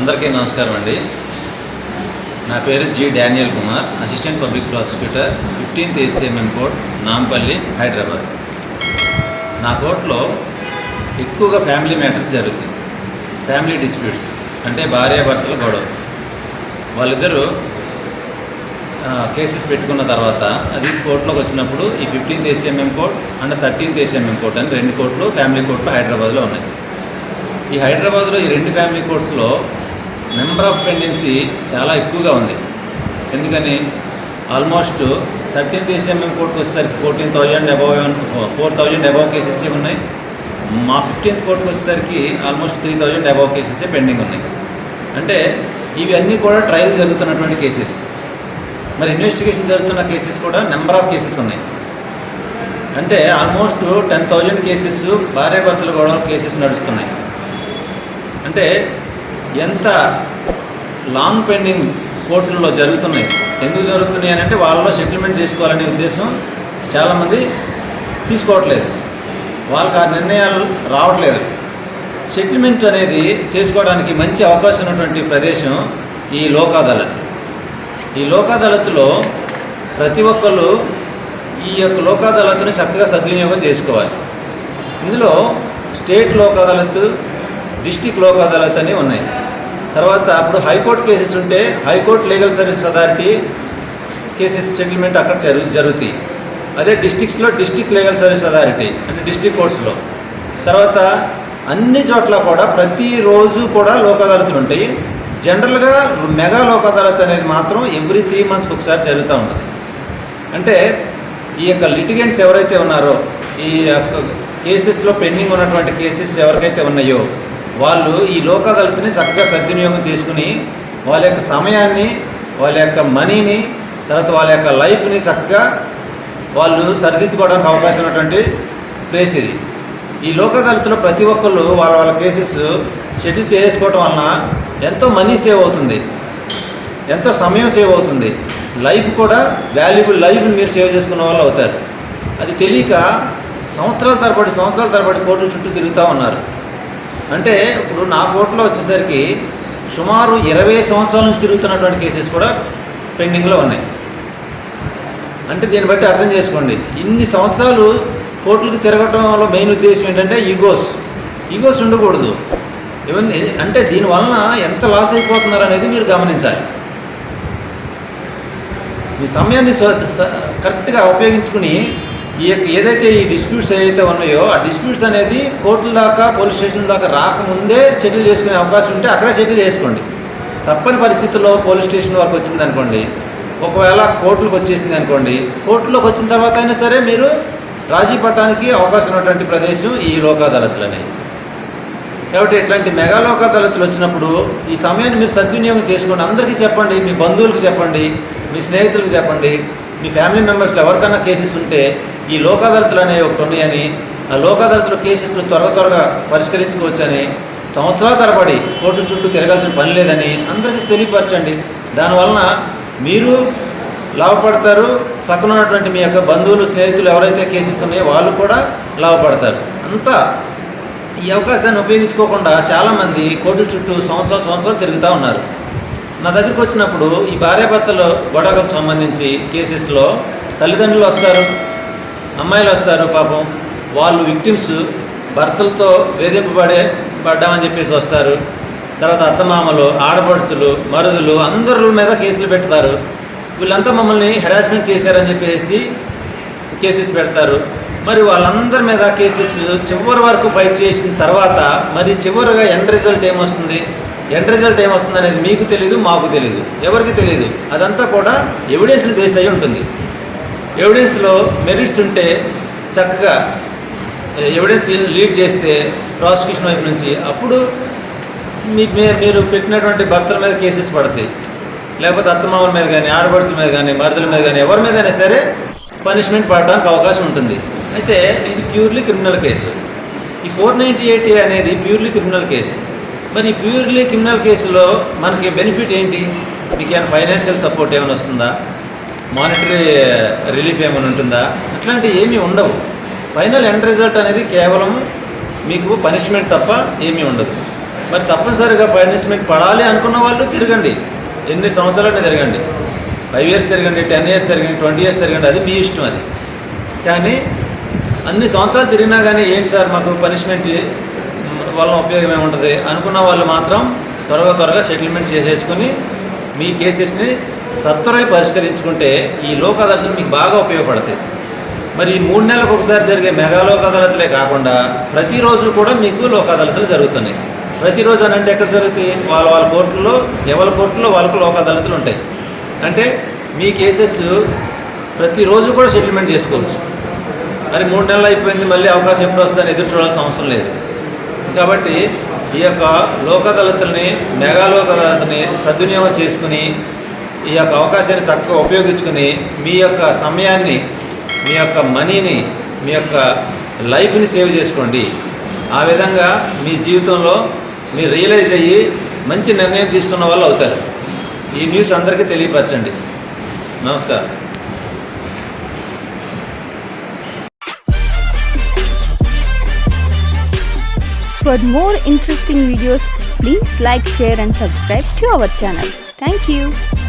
అందరికీ నమస్కారం అండి. నా పేరు G Daniel Kumar assistant public prosecutor fifteenth ACMM court Nampally Hyderabad. నా కోర్టులో ఎక్కువగా ఫ్యామిలీ మ్యాటర్స్ జరుగుతాయి. ఫ్యామిలీ డిస్ప్యూట్స్ అంటే భార్యాభర్తల గొడవ. వాళ్ళిద్దరూ కేసెస్ పెట్టుకున్న తర్వాత అది కోర్టులోకి వచ్చినప్పుడు ఈ fifteenth ACMM court and thirteenth ACMM court అని రెండు కోర్టులు ఫ్యామిలీ కోర్టులు హైదరాబాద్లో ఉన్నాయి. ఈ హైదరాబాద్లో ఈ రెండు ఫ్యామిలీ కోర్ట్స్లో నెంబర్ ఆఫ్ పెండెన్సీ చాలా ఎక్కువగా ఉంది. ఎందుకని? ఆల్మోస్ట్ థర్టీన్త్ ఏసీఎంఎం కోర్టుకు వచ్చేసరికి fourteen thousand above four thousand above cases ఉన్నాయి మా ఫిఫ్టీన్త్ కోర్టుకు వచ్చేసరికి almost three thousand above cases pending ఉన్నాయి. అంటే ఇవన్నీ కూడా ట్రయల్ జరుగుతున్నటువంటి కేసెస్. మరి ఇన్వెస్టిగేషన్ జరుగుతున్న కేసెస్ కూడా నెంబర్ ఆఫ్ కేసెస్ ఉన్నాయి. అంటే ఆల్మోస్ట్ టెన్ థౌజండ్ కేసెస్ భార్యాభర్తలు కూడా కేసెస్ నడుస్తున్నాయి. అంటే ఎంత లాంగ్ పెండింగ్ కోర్టుల్లో జరుగుతున్నాయి? ఎందుకు జరుగుతున్నాయి అని అంటే వాళ్ళలో సెటిల్మెంట్ చేసుకోవాలనే ఉద్దేశం చాలామంది తీసుకోవట్లేదు. వాళ్ళకి ఆ నిర్ణయాలు రావట్లేదు. సెటిల్మెంట్ అనేది చేసుకోవడానికి మంచి అవకాశం ఉన్నటువంటి ప్రదేశం ఈ లోక్ అదాలత్ ఈ లోక్ అదాలత్లో ప్రతి ఒక్కళ్ళు ఈ యొక్క లోక్ అదాలత్ని చక్కగా సద్వినియోగం చేసుకోవాలి. ఇందులో స్టేట్ లోక్ అదాలత్ డిస్టిక్ లోక్ అదాలత్ అని ఉన్నాయి. తర్వాత అప్పుడు హైకోర్టు కేసెస్ ఉంటే high court legal service authority cases settlement అక్కడ జరుగు జరుగుతాయి. అదే డిస్టిక్స్లో డిస్టిక్ లీగల్ సర్వీస్ అథారిటీ అంటే డిస్టిక్ కోర్ట్స్లో. తర్వాత అన్ని చోట్ల కూడా ప్రతిరోజు కూడా లోక్ అదాలత్లు ఉంటాయి. జనరల్గా మెగా లోక్ అదాలత్ అనేది మాత్రం ఎవ్రీ త్రీ మంత్స్కి ఒకసారి జరుగుతూ ఉంటుంది. అంటే ఈ యొక్క లిటిగెంట్స్ ఎవరైతే ఉన్నారో ఈ యొక్క కేసెస్లో పెండింగ్ ఉన్నటువంటి కేసెస్ ఎవరికైతే ఉన్నాయో వాళ్ళు ఈ లోక్ చక్కగా సద్వినియోగం చేసుకుని వాళ్ళ యొక్క సమయాన్ని వాళ్ళ యొక్క మనీని తర్వాత వాళ్ళ యొక్క లైఫ్ని చక్కగా వాళ్ళు సరిదిద్దుకోవడానికి అవకాశం ఉన్నటువంటి ప్లేస్ ఇది. ఈ లోక్ ప్రతి ఒక్కళ్ళు వాళ్ళ వాళ్ళ కేసెస్ సెటిల్ చేసుకోవటం వలన ఎంతో మనీ సేవ్ అవుతుంది. ఎంతో సమయం సేవ్ అవుతుంది. లైఫ్ కూడా వాల్యుబుల్ లైఫ్ మీరు సేవ్ చేసుకున్న వాళ్ళు అవుతారు. అది తెలియక సంవత్సరాల తరబడి సంవత్సరాల తరబడి కోర్టుల చుట్టూ తిరుగుతూ ఉన్నారు. అంటే ఇప్పుడు నా కోర్టులో వచ్చేసరికి సుమారు ఇరవై సంవత్సరాల నుంచి తిరుగుతున్నటువంటి కేసెస్ కూడా పెండింగ్లో ఉన్నాయి. అంటే దీన్ని బట్టి అర్థం చేసుకోండి. ఇన్ని సంవత్సరాలు కోర్టులకు తిరగటం వల్ల మెయిన్ ఉద్దేశం ఏంటంటే ఈగోస్. ఈగోస్ ఉండకూడదు. ఇవన్నీ అంటే దీనివలన ఎంత లాస్ అయిపోతున్నారు అనేది మీరు గమనించాలి. మీ సమయాన్ని కరెక్ట్గా ఉపయోగించుకుని ఈ యొక్క ఏదైతే ఈ డిస్ప్యూట్స్ ఏదైతే ఉన్నాయో ఆ డిస్ప్యూట్స్ అనేది కోర్టుల దాకా పోలీస్ స్టేషన్ దాకా రాకముందే సెటిల్ చేసుకునే అవకాశం ఉంటే అక్కడే సెటిల్ చేసుకోండి. తప్పని పరిస్థితుల్లో పోలీస్ స్టేషన్ వరకు వచ్చింది అనుకోండి ఒకవేళ కోర్టులకు వచ్చేసింది అనుకోండి కోర్టులోకి వచ్చిన తర్వాత అయినా సరే మీరు రాజీ పట్టడానికి అవకాశం ఉన్నటువంటి ప్రదేశం ఈ లోక్ అదాలతులు అనేవి కాబట్టి ఇట్లాంటి మెగా లోక్ అదాలతులు వచ్చినప్పుడు ఈ సమయాన్ని మీరు సద్వినియోగం చేసుకోండి. అందరికీ చెప్పండి మీ బంధువులకు చెప్పండి మీ స్నేహితులకు చెప్పండి. మీ ఫ్యామిలీ మెంబర్స్లో ఎవరికైనా కేసెస్ ఉంటే ఈ లోక్ అదాలతులు అనేవి ఒకటి ఉన్నాయని ఆ లోక్ అదాలతుల కేసెస్ను త్వరగా త్వరగా పరిష్కరించుకోవచ్చని సంవత్సరాల తరబడి కోర్టుల చుట్టూ తిరగాల్సిన పని లేదని అందరికీ తెలియపరచండి. దానివలన మీరు లాభపడతారు. పక్కన ఉన్నటువంటి మీ యొక్క బంధువులు స్నేహితులు ఎవరైతే కేసెస్ ఉన్నాయో వాళ్ళు కూడా లాభపడతారు. అంతా ఈ అవకాశాన్ని ఉపయోగించుకోకుండా చాలామంది కోర్టుల చుట్టూ సంవత్సరాలు సంవత్సరాలు తిరుగుతూ ఉన్నారు. నా దగ్గరికి వచ్చినప్పుడు ఈ భార్యాభర్తల గొడవలకు సంబంధించి కేసెస్లో తల్లిదండ్రులు వస్తారు అమ్మాయిలు వస్తారు పాపం. వాళ్ళు విక్టిమ్స్ భర్తలతో వేధింపబడే పడ్డామని చెప్పేసి వస్తారు. తర్వాత అత్తమామలు ఆడపడుచులు మరుదులు అందరి మీద కేసులు పెడతారు. వీళ్ళంతా మమ్మల్ని హెరాస్మెంట్ చేశారని చెప్పేసి కేసెస్ పెడతారు. మరి వాళ్ళందరి మీద కేసెస్ చివరి వరకు ఫైట్ చేసిన తర్వాత మరి చివరిగా ఎండ్ రిజల్ట్ ఏమొస్తుంది? ఎండ్ రిజల్ట్ ఏమొస్తుంది అనేది మీకు తెలియదు మాకు తెలియదు ఎవరికి తెలియదు అదంతా కూడా ఎవిడెన్స్ని బేస్ అయి ఉంటుంది. ఎవిడెన్స్లో మెరిట్స్ ఉంటే చక్కగా ఎవిడెన్స్ లీడ్ చేస్తే ప్రాసిక్యూషన్ వైపు నుంచి అప్పుడు మీ మీరు పెట్టినటువంటి భర్తల మీద కేసెస్ పడతాయి. లేకపోతే అత్తమామల మీద కానీ ఆడపడుతుల మీద కానీ మరుదుల మీద కానీ ఎవరి మీదైనా సరే పనిష్మెంట్ పడడానికి అవకాశం ఉంటుంది. అయితే ఇది ప్యూర్లీ క్రిమినల్ కేసు ఈ ఫోర్ నైంటీ ఎయిట్ అనేది ప్యూర్లీ క్రిమినల్ కేసు మరి ప్యూర్లీ క్రిమినల్ కేసులో మనకి బెనిఫిట్ ఏంటి? మీకు ఏమైనా ఫైనాన్షియల్ సపోర్ట్ ఏమైనా వస్తుందా? మానిటరీ రిలీఫ్ ఏమైనా ఉంటుందా? అట్లాంటివి ఏమీ ఉండవు. ఫైనల్ ఎండ్ రిజల్ట్ అనేది కేవలం మీకు పనిష్మెంట్ తప్ప ఏమీ ఉండదు. మరి తప్పనిసరిగా పనిష్మెంట్ పడాలి అనుకున్న వాళ్ళు తిరగండి. ఎన్ని సంవత్సరాలు తిరగండి. ఫైవ్ ఇయర్స్ తిరగండి టెన్ ఇయర్స్ తిరగండి ట్వంటీ ఇయర్స్ తిరగండి అది మీ ఇష్టం అది. కానీ అన్ని సంవత్సరాలు తిరిగినా కానీ ఏంటి సార్ మాకు పనిష్మెంట్ వలన ఉపయోగం ఏముంటుంది? అనుకున్న వాళ్ళు మాత్రం త్వరగా త్వరగా సెటిల్మెంట్ చేసేసుకొని మీ కేసెస్ని సత్వరై పరిష్కరించుకుంటే ఈ లోక్ మీకు బాగా ఉపయోగపడతాయి. మరి ఈ మూడు నెలలకు ఒకసారి జరిగే మెగా లోక్ కాకుండా ప్రతిరోజు కూడా మీకు లోక్ జరుగుతున్నాయి. ప్రతిరోజు అని అంటే ఎక్కడ జరుగుతాయి? వాళ్ళ వాళ్ళ కోర్టుల్లో ఎవరి కోర్టులో వాళ్ళకు లోక్ ఉంటాయి. అంటే మీ కేసెస్ ప్రతిరోజు కూడా సెటిల్మెంట్ చేసుకోవచ్చు. మరి మూడు నెలలు అయిపోయింది మళ్ళీ అవకాశం ఎప్పుడు వస్తుందని ఎదురు చూడాల్సిన అవసరం లేదు. కాబట్టి ఈ యొక్క లోకదళితుల్ని అదాలతుల్ని సద్వినియోగం చేసుకుని ఈ యొక్క అవకాశాన్ని చక్కగా ఉపయోగించుకుని మీ యొక్క సమయాన్ని మీ యొక్క మనీని మీ యొక్క లైఫ్ని సేవ్ చేసుకోండి. ఆ విధంగా మీ జీవితంలో మీరు రియలైజ్ అయ్యి మంచి నిర్ణయం తీసుకున్న వాళ్ళు అవుతారు. ఈ న్యూస్ అందరికీ తెలియపరచండి. నమస్కారం. For more interesting videos, please like, share and subscribe to our channel. Thank you.